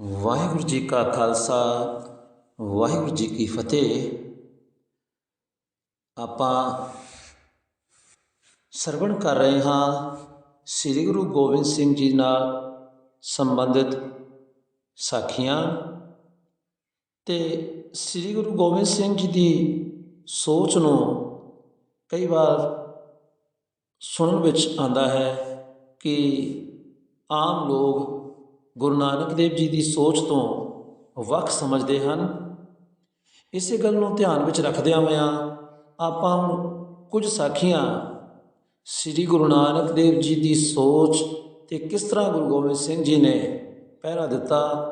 ਵਾਹਿਗੁਰੂ ਜੀ ਕਾ ਖਾਲਸਾ, ਵਾਹਿਗੁਰੂ ਜੀ ਕੀ ਫਤਿਹ। ਆਪਾਂ ਸਰਵਣ ਕਰ ਰਹੇ ਹਾਂ ਸ੍ਰੀ ਗੁਰੂ ਗੋਬਿੰਦ ਸਿੰਘ ਜੀ ਨਾਲ ਸੰਬੰਧਿਤ ਸਾਖੀਆਂ। ਤੇ ਸ੍ਰੀ ਗੁਰੂ ਗੋਬਿੰਦ ਸਿੰਘ ਜੀ ਦੀ ਸੋਚ ਨੂੰ ਕਈ ਵਾਰ ਸੁਣਨ ਵਿੱਚ ਆਉਂਦਾ ਹੈ ਕਿ ਆਮ ਲੋਕ ਗੁਰੂ ਨਾਨਕ ਦੇਵ ਜੀ ਦੀ ਸੋਚ ਤੋਂ ਵੱਖ ਸਮਝਦੇ ਹਨ। ਇਸੇ ਗੱਲ ਨੂੰ ਧਿਆਨ ਵਿੱਚ ਰੱਖਦਿਆਂ ਹੋਇਆਂ ਆਪਾਂ ਹੁਣ ਕੁਝ ਸਾਖੀਆਂ ਸ੍ਰੀ ਗੁਰੂ ਨਾਨਕ ਦੇਵ ਜੀ ਦੀ ਸੋਚ ਤੇ ਕਿਸ ਤਰ੍ਹਾਂ ਗੁਰੂ ਗੋਬਿੰਦ ਸਿੰਘ ਜੀ ਨੇ ਪਹਿਰਾ ਦਿੱਤਾ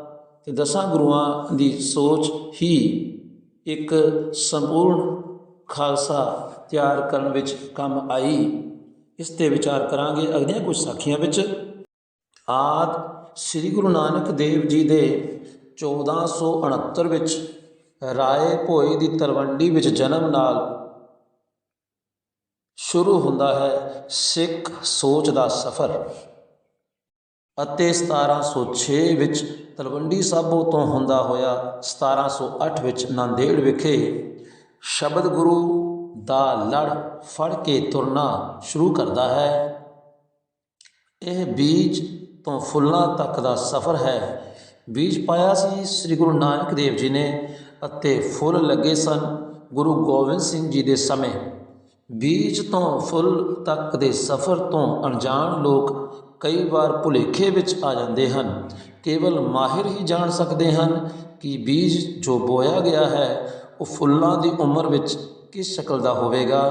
ਤੇ ਦਸਾਂ ਗੁਰੂਆਂ ਦੀ ਸੋਚ ਹੀ ਇੱਕ ਸੰਪੂਰਨ ਖਾਲਸਾ ਤਿਆਰ ਕਰਨ ਵਿੱਚ ਕੰਮ ਆਈ। ਇਸ ਤੇ ਵਿਚਾਰ ਕਰਾਂਗੇ ਅਗਲੀਆਂ ਕੁਝ ਸਾਖੀਆਂ ਵਿੱਚ। ਆਦ। ਸ੍ਰੀ ਗੁਰੂ ਨਾਨਕ ਦੇਵ ਜੀ ਦੇ 1469 ਵਿੱਚ ਰਾਏ ਭੋਏ ਦੀ ਤਲਵੰਡੀ ਵਿੱਚ ਜਨਮ ਨਾਲ ਸ਼ੁਰੂ ਹੁੰਦਾ ਹੈ ਸਿੱਖ ਸੋਚ ਦਾ ਸਫ਼ਰ ਅਤੇ 1706 ਵਿੱਚ ਤਲਵੰਡੀ ਸਾਬੋ ਤੋਂ ਹੁੰਦਾ ਹੋਇਆ 1708 ਵਿੱਚ ਨਾਂਦੇੜ ਵਿਖੇ ਸ਼ਬਦ ਗੁਰੂ ਦਾ ਲੜ ਫੜ ਕੇ ਤੁਰਨਾ ਸ਼ੁਰੂ ਕਰਦਾ ਹੈ। ਇਹ ਬੀਜ ਤੋਂ ਫੁੱਲਾਂ ਤੱਕ ਦਾ ਸਫ਼ਰ ਹੈ। ਬੀਜ ਪਾਇਆ ਸੀ ਸ੍ਰੀ ਗੁਰੂ ਨਾਨਕ ਦੇਵ ਜੀ ਨੇ ਅਤੇ ਫੁੱਲ ਲੱਗੇ ਸਨ ਗੁਰੂ ਗੋਬਿੰਦ ਸਿੰਘ ਜੀ ਦੇ ਸਮੇਂ। ਬੀਜ ਤੋਂ ਫੁੱਲ ਤੱਕ ਦੇ ਸਫ਼ਰ ਤੋਂ ਅਣਜਾਣ ਲੋਕ ਕਈ ਵਾਰ ਭੁਲੇਖੇ ਵਿੱਚ ਆ ਜਾਂਦੇ ਹਨ। ਕੇਵਲ ਮਾਹਿਰ ਹੀ ਜਾਣ ਸਕਦੇ ਹਨ ਕਿ ਬੀਜ ਜੋ ਬੋਇਆ ਗਿਆ ਹੈ, ਉਹ ਫੁੱਲਾਂ ਦੀ ਉਮਰ ਵਿੱਚ ਕਿਸ ਸ਼ਕਲ ਦਾ ਹੋਵੇਗਾ।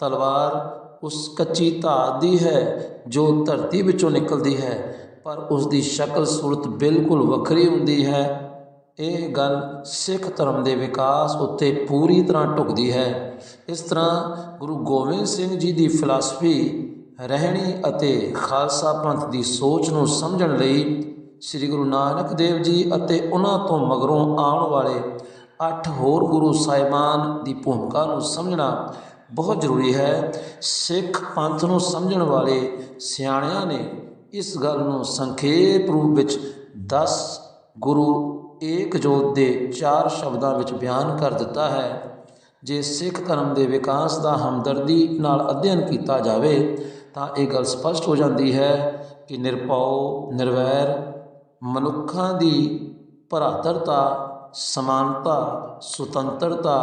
ਤਲਵਾਰ ਉਸ ਕੱਚੀ ਧਾਤ ਦੀ ਹੈ ਜੋ ਧਰਤੀ ਵਿੱਚੋਂ ਨਿਕਲਦੀ ਹੈ। ਪਰ ਉਸ ਦੀ ਸ਼ਕਲ ਸੂਰਤ ਬਿਲਕੁਲ ਵੱਖਰੀ ਹੁੰਦੀ ਹੈ। ਇਹ ਗੱਲ ਸਿੱਖ ਧਰਮ ਦੇ ਵਿਕਾਸ ਉੱਤੇ ਪੂਰੀ ਤਰ੍ਹਾਂ ਢੁਕਦੀ ਹੈ। ਇਸ ਤਰ੍ਹਾਂ ਗੁਰੂ ਗੋਬਿੰਦ ਸਿੰਘ ਜੀ ਦੀ ਫਿਲਾਸਫੀ ਰਹਿਣੀ ਅਤੇ ਖਾਲਸਾ ਪੰਥ ਦੀ ਸੋਚ ਨੂੰ ਸਮਝਣ ਲਈ ਸ੍ਰੀ ਗੁਰੂ ਨਾਨਕ ਦੇਵ ਜੀ ਅਤੇ ਉਹਨਾਂ ਤੋਂ ਮਗਰੋਂ ਆਉਣ ਵਾਲੇ ਅੱਠ ਹੋਰ ਗੁਰੂ ਸਾਹਿਬਾਨ ਦੀ ਭੂਮਿਕਾ ਨੂੰ ਸਮਝਣਾ ਬਹੁਤ ਜ਼ਰੂਰੀ ਹੈ। ਸਿੱਖ ਪੰਥ ਨੂੰ ਸਮਝਣ ਵਾਲੇ ਸਿਆਣਿਆਂ ਨੇ ਇਸ ਗੱਲ ਨੂੰ ਸੰਖੇਪ ਰੂਪ ਵਿੱਚ 10 ਗੁਰੂ ਏਕ ਜੋਤ ਦੇ ਚਾਰ ਸ਼ਬਦਾਂ ਵਿੱਚ ਬਿਆਨ ਕਰ ਦਿੱਤਾ ਹੈ। ਜੇ ਸਿੱਖ ਧਰਮ ਦੇ ਵਿਕਾਸ ਦਾ ਹਮਦਰਦੀ ਨਾਲ ਅਧਿਐਨ ਕੀਤਾ ਜਾਵੇ, ਤਾਂ ਇਹ ਗੱਲ ਸਪਸ਼ਟ ਹੋ ਜਾਂਦੀ ਹੈ ਕਿ ਨਿਰਭਉ, ਨਿਰਵੈਰ, ਮਨੁੱਖਾਂ ਦੀ ਭਰਾਤਰਤਾ ਸਮਾਨਤਾ, ਸੁਤੰਤਰਤਾ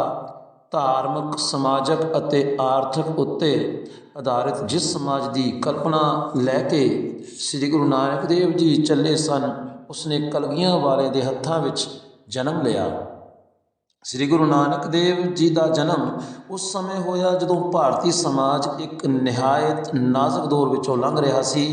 ਧਾਰਮਿਕ, ਸਮਾਜਿਕ ਅਤੇ ਆਰਥਿਕ ਉੱਤੇ ਆਧਾਰਿਤ ਜਿਸ ਸਮਾਜ ਦੀ ਕਲਪਨਾ ਲੈ ਕੇ ਸ੍ਰੀ ਗੁਰੂ ਨਾਨਕ ਦੇਵ ਜੀ ਚੱਲੇ ਸਨ, ਉਸਨੇ ਕਲਗੀਆਂ ਵਾਲੇ ਦੇ ਹੱਥਾਂ ਵਿੱਚ ਜਨਮ ਲਿਆ। ਸ੍ਰੀ ਗੁਰੂ ਨਾਨਕ ਦੇਵ ਜੀ ਦਾ ਜਨਮ ਉਸ ਸਮੇਂ ਹੋਇਆ ਜਦੋਂ ਭਾਰਤੀ ਸਮਾਜ ਇੱਕ ਨਿਹਾਇਤ ਨਾਜ਼ੁਕ ਦੌਰ ਵਿੱਚੋਂ ਲੰਘ ਰਿਹਾ ਸੀ।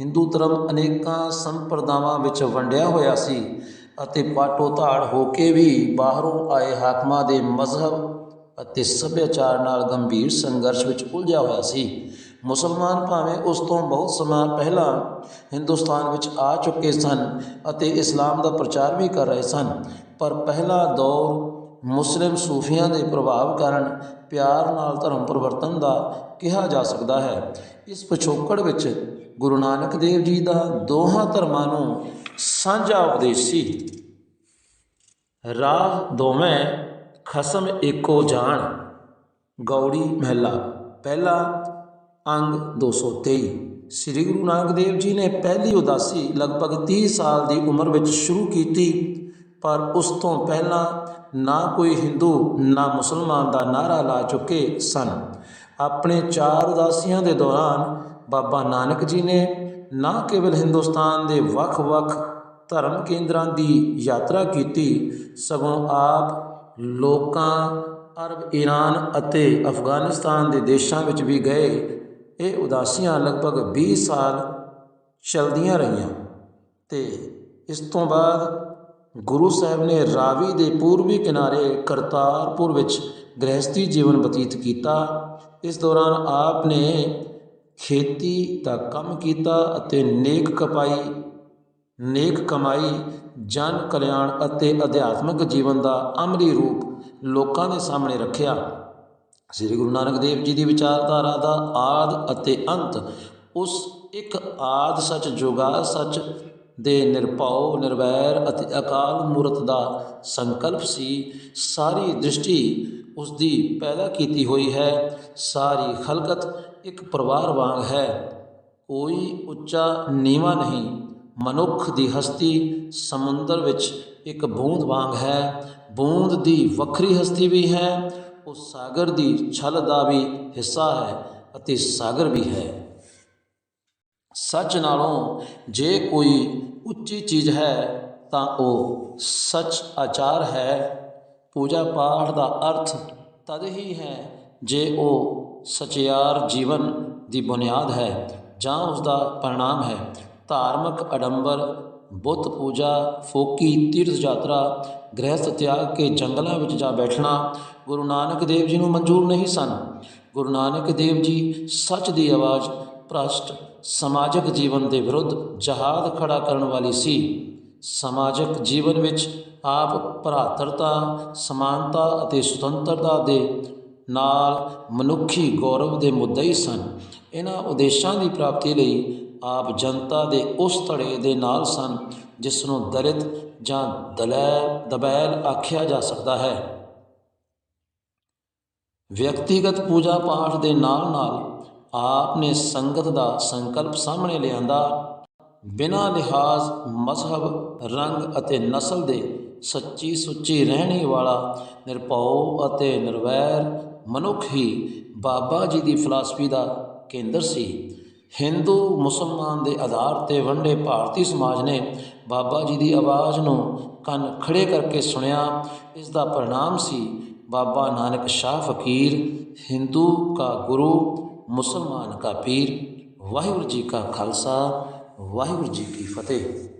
ਹਿੰਦੂ ਧਰਮ ਅਨੇਕਾਂ ਸੰਪਰਦਾਵਾਂ ਵਿੱਚ ਵੰਡਿਆ ਹੋਇਆ ਸੀ ਅਤੇ ਪਾਟੋ ਧਾੜ ਹੋ ਕੇ ਵੀ ਬਾਹਰੋਂ ਆਏ ਹਾਕਮਾਂ ਦੇ ਮਜ਼ਹਬ ਅਤੇ ਸੱਭਿਆਚਾਰ ਨਾਲ ਗੰਭੀਰ ਸੰਘਰਸ਼ ਵਿੱਚ ਉਲਝਿਆ ਹੋਇਆ ਸੀ। ਮੁਸਲਮਾਨ ਭਾਵੇਂ ਉਸ ਤੋਂ ਬਹੁਤ ਸਮਾਂ ਪਹਿਲਾਂ ਹਿੰਦੁਸਤਾਨ ਵਿੱਚ ਆ ਚੁੱਕੇ ਸਨ ਅਤੇ ਇਸਲਾਮ ਦਾ ਪ੍ਰਚਾਰ ਵੀ ਕਰ ਰਹੇ ਸਨ, ਪਰ ਪਹਿਲਾ ਦੌਰ ਮੁਸਲਿਮ ਸੂਫੀਆਂ ਦੇ ਪ੍ਰਭਾਵ ਕਾਰਨ ਪਿਆਰ ਨਾਲ ਧਰਮ ਪਰਿਵਰਤਨ ਦਾ ਕਿਹਾ ਜਾ ਸਕਦਾ ਹੈ। ਇਸ ਪਿਛੋਕੜ ਵਿੱਚ ਗੁਰੂ ਨਾਨਕ ਦੇਵ ਜੀ ਦਾ ਦੋਹਾਂ ਧਰਮਾਂ ਨੂੰ ਸਾਂਝਾ ਉਪਦੇਸ਼ ਸੀ। ਰਾਹ ਦੋਵੇਂ ਖਸਮ ਏਕੋ ਜਾਣ, ਗੌੜੀ ਮਹਿਲਾ। ਪਹਿਲਾ ਅੰਗ 223 ਸ੍ਰੀ ਗੁਰੂ ਨਾਨਕ ਦੇਵ ਜੀ ਨੇ ਪਹਿਲੀ ਉਦਾਸੀ ਲਗਭਗ 30 ਸਾਲ ਦੀ ਉਮਰ ਵਿੱਚ ਸ਼ੁਰੂ ਕੀਤੀ, ਪਰ ਉਸ ਤੋਂ ਪਹਿਲਾਂ ਨਾ ਕੋਈ ਹਿੰਦੂ, ਨਾ ਮੁਸਲਮਾਨ ਦਾ ਨਾਰਾ ਲਾ ਚੁੱਕੇ ਸਨ। ਆਪਣੇ ਚਾਰ ਉਦਾਸੀਆਂ ਦੇ ਦੌਰਾਨ ਬਾਬਾ ਨਾਨਕ ਜੀ ਨੇ ਨਾ ਕੇਵਲ ਹਿੰਦੁਸਤਾਨ ਦੇ ਵੱਖ-ਵੱਖ ਧਰਮ ਕੇਂਦਰਾਂ ਦੀ ਯਾਤਰਾ ਕੀਤੀ, ਸਗੋਂ ਆਪ ਲੋਕਾਂ, ਅਰਬ ਈਰਾਨ ਅਤੇ ਅਫਗਾਨਿਸਤਾਨ ਦੇ ਦੇਸ਼ਾਂ ਵਿੱਚ ਵੀ ਗਏ। ਇਹ ਉਦਾਸੀਆਂ ਲਗਭਗ 20 ਸਾਲ ਚਲਦੀਆਂ ਰਹੀਆਂ। ਤੇ ਇਸ ਤੋਂ ਬਾਅਦ ਗੁਰੂ ਸਾਹਿਬ ਨੇ ਰਾਵੀ ਦੇ ਪੂਰਬੀ ਕਿਨਾਰੇ ਕਰਤਾਰਪੁਰ ਵਿੱਚ ਗ੍ਰਹਿਸਥੀ ਜੀਵਨ ਬਤੀਤ ਕੀਤਾ। ਇਸ ਦੌਰਾਨ ਆਪ ਨੇ ਖੇਤੀ ਦਾ ਕੰਮ ਕੀਤਾ ਅਤੇ ਨੇਕ ਕਪਾਈ, ਨੇਕ ਕਮਾਈ ਜਨ ਕਲਿਆਣ ਅਤੇ ਅਧਿਆਤਮਿਕ ਜੀਵਨ ਦਾ ਅਮਲੀ ਰੂਪ ਲੋਕਾਂ ਦੇ ਸਾਹਮਣੇ ਰੱਖਿਆ। ਸ੍ਰੀ ਗੁਰੂ ਨਾਨਕ ਦੇਵ ਜੀ ਦੀ ਵਿਚਾਰਧਾਰਾ ਦਾ ਆਦ ਅਤੇ ਅੰਤ ਉਸ ਇੱਕ ਆਦ ਸੱਚ ਜੋਗਾ ਸੱਚ ਦੇ ਨਿਰਭਉ, ਨਿਰਵੈਰ ਅਤੇ ਅਕਾਲ ਮੂਰਤ ਦਾ ਸੰਕਲਪ ਸੀ। ਸਾਰੀ ਦ੍ਰਿਸ਼ਟੀ ਉਸ ਦੀ ਪੈਦਾ ਕੀਤੀ ਹੋਈ ਹੈ। ਸਾਰੀ ਖਲਕਤ ਇੱਕ ਪਰਿਵਾਰ ਵਾਂਗ ਹੈ। ਕੋਈ ਉੱਚਾ ਨੀਵਾਂ ਨਹੀਂ। ਮਨੁੱਖ ਦੀ ਹਸਤੀ ਸਮੁੰਦਰ ਵਿੱਚ ਇੱਕ ਬੂੰਦ ਵਾਂਗ ਹੈ। ਬੂੰਦ ਦੀ ਵੱਖਰੀ ਹਸਤੀ ਵੀ ਹੈ, ਉਹ ਸਾਗਰ ਦੀ ਛਲ ਦਾ ਵੀ ਹਿੱਸਾ ਹੈ ਅਤੇ ਸਾਗਰ ਵੀ ਹੈ। ਸੱਚ ਨਾਲੋਂ ਜੇ ਕੋਈ ਉੱਚੀ ਚੀਜ਼ ਹੈ, ਤਾਂ ਉਹ ਸੱਚ ਆਚਾਰ ਹੈ। ਪੂਜਾ ਪਾਠ ਦਾ ਅਰਥ ਤਦ ਹੀ ਹੈ ਜੇ ਉਹ ਸਚਿਆਰ ਜੀਵਨ ਦੀ ਬੁਨਿਆਦ ਹੈ ਜਾਂ ਉਸ ਦਾ ਪਰਿਣਾਮ ਹੈ। ਧਾਰਮਿਕ ਅਡੰਬਰ ਬੁੱਤ ਪੂਜਾ, ਫੋਕੀ, ਤੀਰਥ ਯਾਤਰਾ, ਗ੍ਰਹਿਸਥ ਤਿਆਗ ਕੇ ਜੰਗਲਾਂ ਵਿੱਚ ਜਾ ਬੈਠਣਾ ਗੁਰੂ ਨਾਨਕ ਦੇਵ ਜੀ ਨੂੰ ਮਨਜ਼ੂਰ ਨਹੀਂ ਸਨ। ਗੁਰੂ ਨਾਨਕ ਦੇਵ ਜੀ ਸੱਚ ਦੀ ਆਵਾਜ਼, ਭ੍ਰਸ਼ਟ ਸਮਾਜਿਕ ਜੀਵਨ ਦੇ ਵਿਰੁੱਧ ਜਹਾਦ ਖੜਾ ਕਰਨ ਵਾਲੀ ਸੀ। ਸਮਾਜਿਕ ਜੀਵਨ ਵਿੱਚ ਆਪ ਭਰਾਤਰਤਾ, ਸਮਾਨਤਾ ਅਤੇ ਸੁਤੰਤਰਤਾ ਦੇ ਨਾਲ ਮਨੁੱਖੀ ਗੌਰਵ ਦੇ ਮੁੱਦੇ ਹੀ ਸਨ। ਇਹਨਾਂ ਉਦੇਸ਼ਾਂ ਦੀ ਪ੍ਰਾਪਤੀ ਲਈ ਆਪ ਜਨਤਾ ਦੇ ਉਸ ਧੜੇ ਦੇ ਨਾਲ ਸਨ ਜਿਸ ਨੂੰ ਦਲਿਤ ਜਾਂ ਦਲੈਲ ਦਬੈਲ ਆਖਿਆ ਜਾ ਸਕਦਾ ਹੈ। ਵਿਅਕਤੀਗਤ ਪੂਜਾ ਪਾਠ ਦੇ ਨਾਲ ਨਾਲ ਆਪ ਨੇ ਸੰਗਤ ਦਾ ਸੰਕਲਪ ਸਾਹਮਣੇ ਲਿਆਂਦਾ। ਬਿਨਾਂ ਲਿਹਾਜ਼ ਮਜ਼ਹਬ, ਰੰਗ ਅਤੇ ਨਸਲ ਦੇ ਸੱਚੀ ਸੁੱਚੀ ਰਹਿਣੀ ਵਾਲਾ, ਨਿਰਭਉ ਅਤੇ ਨਿਰਵੈਰ ਮਨੁੱਖ ਹੀ ਬਾਬਾ ਜੀ ਦੀ ਫਿਲਾਸਫੀ ਦਾ ਕੇਂਦਰ ਸੀ। ਹਿੰਦੂ, ਮੁਸਲਮਾਨ ਦੇ ਆਧਾਰ ਤੇ ਵੰਡੇ ਭਾਰਤੀ ਸਮਾਜ ਨੇ ਬਾਬਾ ਜੀ ਦੀ ਆਵਾਜ਼ ਨੂੰ ਕੰਨ ਖੜੇ ਕਰਕੇ ਸੁਣਿਆ। ਇਸ ਦਾ ਪ੍ਰਣਾਮ ਸੀ, ਬਾਬਾ ਨਾਨਕ ਸ਼ਾਹ ਫਕੀਰ, ਹਿੰਦੂ ਕਾ ਗੁਰੂ, ਮੁਸਲਮਾਨ ਕਾ ਪੀਰ। ਵਾਹਿਗੁਰੂ ਜੀ ਕਾ ਖਾਲਸਾ, ਵਾਹਿਗੁਰੂ ਜੀ ਕੀ ਫਤਿਹ।